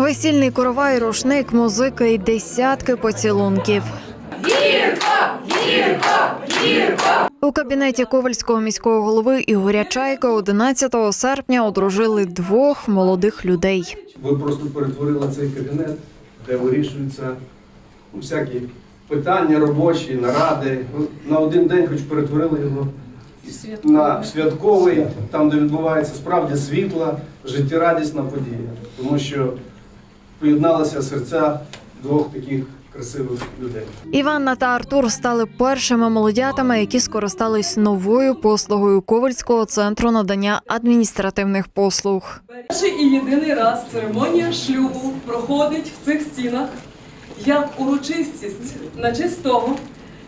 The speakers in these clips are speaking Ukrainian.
Весільний коровай, рушник, музика і десятки поцілунків. У кабінеті Ковальського міського голови Ігоря Чайка 11 серпня одружили двох молодих людей. Ви просто перетворили цей кабінет, де вирішуються всякі питання робочі, наради. Ви на один день хоч перетворили його на святковий, там, де відбувається справді світла, життєрадісна подія. Тому що поєдналися серця двох таких красивих людей. Іванна та Артур стали першими молодятами, які скористались новою послугою Ковальського центру надання адміністративних послуг. Перший і єдиний раз церемонія шлюбу проходить в цих стінах як урочистість на честь того,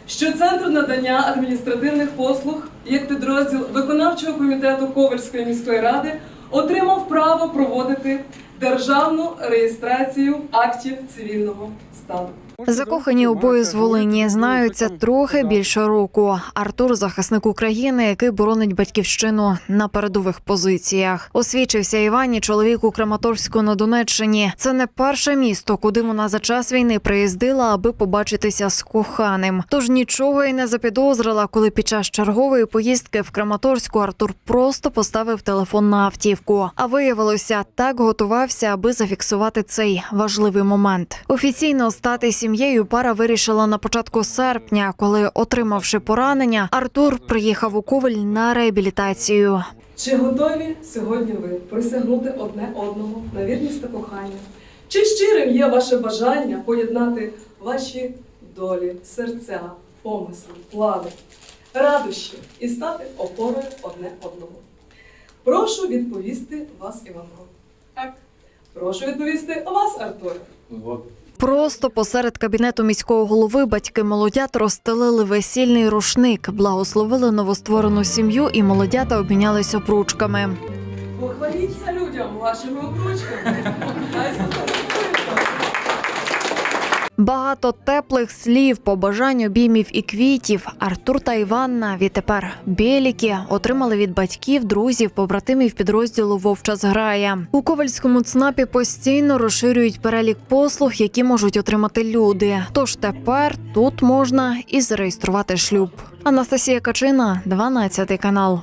що Центр надання адміністративних послуг як підрозділ виконавчого комітету Ковальської міської ради отримав право проводити державну реєстрацію актів цивільного стану. Закохані обоє з Волині знаються трохи більше року. Артур захисник України, який боронить батьківщину на передових позиціях. Освічився Івані чоловік у Краматорську на Донеччині. Це не перше місто, куди вона за час війни приїздила, аби побачитися з коханим. Тож нічого й не запідозрила, коли під час чергової поїздки в Краматорську Артур просто поставив телефон на автівку. А виявилося, так готувався, аби зафіксувати цей важливий момент. Офіційно стати сім'єю пара вирішила на початку серпня, коли, отримавши поранення, Артур приїхав у Ковель на реабілітацію. Чи готові сьогодні ви присягнути одне одному на вірність та кохання? Чи щирим є ваше бажання поєднати ваші долі, серця, помисли, плани, радощі і стати опорою одне одному? Прошу відповісти вас, Іванко. Так. Прошу відповісти вас, Артур. Просто посеред кабінету міського голови батьки молодят розстелили весільний рушник, благословили новостворену сім'ю, і молодята обмінялися обручками. Похваліться людям вашими обручками. Багато теплих слів, побажань, обіймів і квітів. Артур та Іванна відтепер біліки отримали від батьків, друзів, побратимів підрозділу Вовча зграя. У ковальському ЦНАПі постійно розширюють перелік послуг, які можуть отримати люди. Тож тепер тут можна і зареєструвати шлюб. Анастасія Качина, 12 канал.